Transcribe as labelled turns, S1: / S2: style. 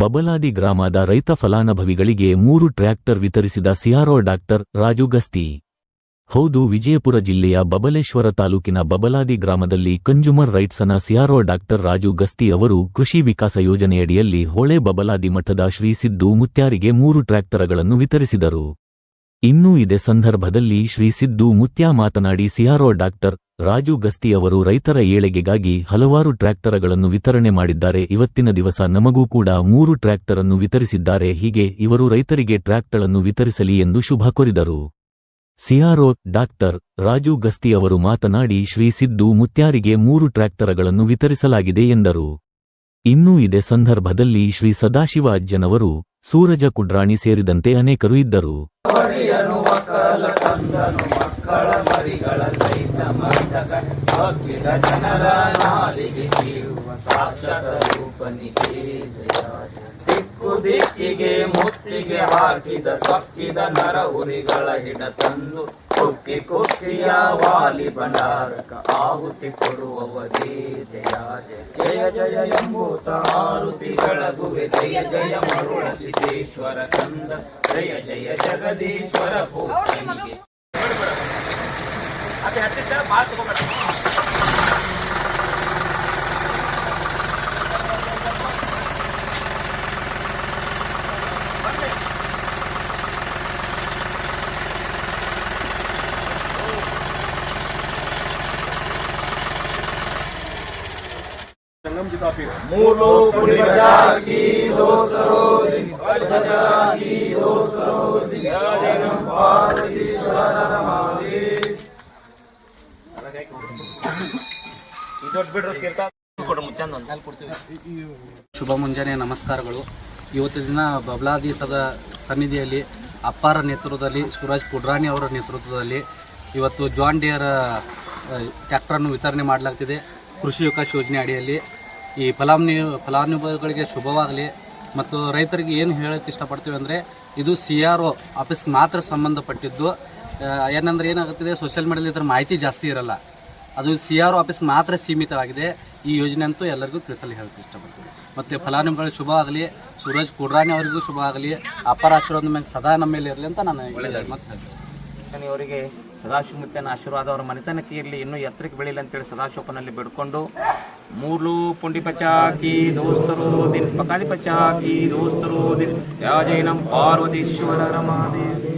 S1: ಬಬಲಾದಿ ಗ್ರಾಮದ ರೈತ ಫಲಾನುಭವಿಗಳಿಗೆ ಮೂರು ಟ್ರ್ಯಾಕ್ಟರ್ ವಿತರಿಸಿದ ಸಿಆರ್ಒ ಡಾಕ್ಟರ್ ರಾಜು ಗಸ್ತಿ. ಹೌದು, ವಿಜಯಪುರ ಜಿಲ್ಲೆಯ ಬಬಲೇಶ್ವರ ತಾಲೂಕಿನ ಬಬಲಾದಿ ಗ್ರಾಮದಲ್ಲಿ ಕನ್ಸ್ಯೂಮರ್ ರೈಟ್ಸ್ನ ಸಿಆರ್ಒ ಡಾಕ್ಟರ್ ರಾಜು ಗಸ್ತಿ ಅವರು ಕೃಷಿ ವಿಕಾಸ ಯೋಜನೆಯಡಿಯಲ್ಲಿ ಹೊಳೆ ಬಬಲಾದಿ ಮಠದ ಶ್ರೀ ಸಿದ್ದು ಮುತ್ಯಾರಿಗೆ ಮೂರು ಟ್ರ್ಯಾಕ್ಟರ್ಗಳನ್ನು ವಿತರಿಸಿದರು. ಇನ್ನೂ ಇದೇ ಸಂದರ್ಭದಲ್ಲಿ ಶ್ರೀ ಸಿದ್ದು ಮುತ್ಯಾ ಮಾತನಾಡಿ ಸಿಆರ್ಒ ಡಾಕ್ಟರ್ ರಾಜು ಗಸ್ತಿ ಅವರು ರೈತರ ಏಳಿಗೆಗಾಗಿ ಹಲವಾರು ಟ್ರ್ಯಾಕ್ಟರಗಳನ್ನು ವಿತರಣೆ ಮಾಡಿದ್ದಾರೆ. ಇವತ್ತಿನ ದಿವಸ ನಮಗೂ ಕೂಡ ಮೂರು ಟ್ರ್ಯಾಕ್ಟರನ್ನು ವಿತರಿಸಿದ್ದಾರೆ. ಹೀಗೆ ಇವರು ರೈತರಿಗೆ ಟ್ರ್ಯಾಕ್ಟರನ್ನು ವಿತರಿಸಲಿ ಎಂದು ಶುಭ ಕೋರಿದರು. ಸಿಆರ್ಒ ಡಾಕ್ಟರ್ ರಾಜು ಗಸ್ತಿ ಅವರು ಮಾತನಾಡಿ, ಶ್ರೀ ಸಿದ್ದು ಮುತ್ಯಾರಿಗೆ ಮೂರು ಟ್ರ್ಯಾಕ್ಟರಗಳನ್ನು ವಿತರಿಸಲಾಗಿದೆ ಎಂದರು. ಇನ್ನೂ ಇದೇ ಸಂದರ್ಭದಲ್ಲಿ ಶ್ರೀ ಸದಾಶಿವ ಅಜ್ಜನವರು ಸೂರಜ ಕುಡ್ರಾಣಿ ಸೇರಿದಂತೆ ಅನೇಕರು ಇದ್ದರು.
S2: ಮಕ್ಕಳ ಮರಿಗಳ ಸಹಿತ ಮಂಡಕ ಭಕ್ತಿದ ಜನರ ನಾಲಿಗೆ ಸೀರುವ ಸಾಕ್ಷಾತ್ ರೂಪನಿಗೆ ಜಯ. ದಿಕ್ಕು ದಿಕ್ಕಿಗೆ ಮುತ್ತಿಗೆ ಹಾಕಿದ ಸೊಕ್ಕಿದ ನರ ಉರಿಗಳ ಹಿಡ ತಂದು ಕುಕ್ಕಿ ಕುಕ್ಕಿಯ ವಾಲಿ ಭಂಡಾರಕ ಆಹುತಿ ಕೊಡುವವರೇ ಜಯ ಜಯ ಜಯ ಎಂಬೂತ ಆರುತಿಗಳ ಗುವೆ ಜಯ ಜಯ ಮರುಳ ಸಿದ್ದೇಶ್ವರ ಕಂದ ಜಯ ಜಯ ಜಗದೀಶ್ವರ ಭೂತನಿಗೆ ಮೂಲು ಪುಡಿ ಬಚಾಕಿ ದೋಸರೋ ದಿನ್ ಬಚಾಕಿ ದೋಸರೋ ದಿನ್ ಜಯ ಪಾರ್ವತೀಶ್ವರ ರಮಾದೇ ಇದೊಟ್ಟು ಬಿಡ್ರಿ ಕೀರ್ತ ಕೊಡು ಮುಚ್ಚಂದ
S3: ಶುಭ ಮುಂಜಾನೆ, ನಮಸ್ಕಾರಗಳು. ಇವತ್ತು ದಿನ ಬಬ್ಲಾದೀಸದ ಸದ ಸನ್ನಿಧಿಯಲ್ಲಿ ಅಪ್ಪಾರ ನೇತೃತ್ವದಲ್ಲಿ ಸುರಾಜ್ ಕುಡ್ರಾಣಿ ಅವರ ನೇತೃತ್ವದಲ್ಲಿ ಇವತ್ತು ಜಾನ್ ಡಿಯರ್ ಟ್ಯಾಕ್ಟ್ರನ್ನು ವಿತರಣೆ ಮಾಡಲಾಗ್ತಿದೆ. ಕೃಷಿ ವಿಕಾಸ ಯೋಜನೆ ಅಡಿಯಲ್ಲಿ. ಈ ಫಲಾನು ಫಲಾನುಭವಿಗಳಿಗೆ ಶುಭವಾಗಲಿ. ಮತ್ತು ರೈತರಿಗೆ ಏನು ಹೇಳಕ್ಕೆ ಇಷ್ಟಪಡ್ತೀವಿ ಅಂದರೆ, ಇದು ಸಿ ಆರ್ ಒ ಆಫೀಸ್ಗೆ ಮಾತ್ರ ಸಂಬಂಧಪಟ್ಟಿದ್ದು. ಏನಂದ್ರೆ ಏನಾಗುತ್ತಿದೆ ಸೋಷಿಯಲ್ ಮೀಡಿಯಾದಲ್ಲಿ ಇದರ ಮಾಹಿತಿ ಜಾಸ್ತಿ ಇರಲ್ಲ. ಅದು ಸಿ ಆರ್ ಆಫೀಸ್ ಮಾತ್ರ ಸೀಮಿತವಾಗಿದೆ. ಈ ಯೋಜನೆ ಅಂತೂ ಎಲ್ಲರಿಗೂ ತಿಳಿಸಲು ಹೇಳಕ್ಕೆ ಇಷ್ಟಪಡ್ತೀವಿ ಮತ್ತು ಫಲಾನುಭವಿಗಳಿಗೆ ಶುಭ ಆಗಲಿ ಸೂರಜ್ ಕುಡ್ರಾನಿ ಅವರಿಗೂ ಶುಭ ಆಗಲಿ ಅಪ್ಪರ ಆಶೀರ್ವಾದ ಮೇಲೆ ಸದಾ ನಮ್ಮ ಮೇಲೆ ಇರಲಿ ಅಂತ ನಾನು ಮತ್ತೆ ಮತ್ತು ಹೇಳ್ತೀನಿ.
S2: ಅವರಿಗೆ ಸದಾಶಿವಮೂರ್ತಿಯನ್ನು ಆಶೀರ್ವಾದ ಅವರ ಮನೆತನಕ್ಕೆ ಇರಲಿ. ಇನ್ನೂ ಎತ್ತರಕ್ಕೆ ಬೆಳೀಲಿ ಅಂತೇಳಿ ಸದಾಶಿವಪ್ಪನಲ್ಲಿ ಬಿಡ್ಕೊಂಡು. ಮೂರು ಪುಂಡಿ ಪಚಾಕಿ ದೋಸ್ತರು ದಿನ್ ಪಕಾಲಿ ಪಚಾಕಿ ದೋಸ್ತರು ದಿನ್ ಯಾಜೈ ನಮ್ ಪಾರ್ವತೀಶ್ವರ ರಮಾದೇವಿ.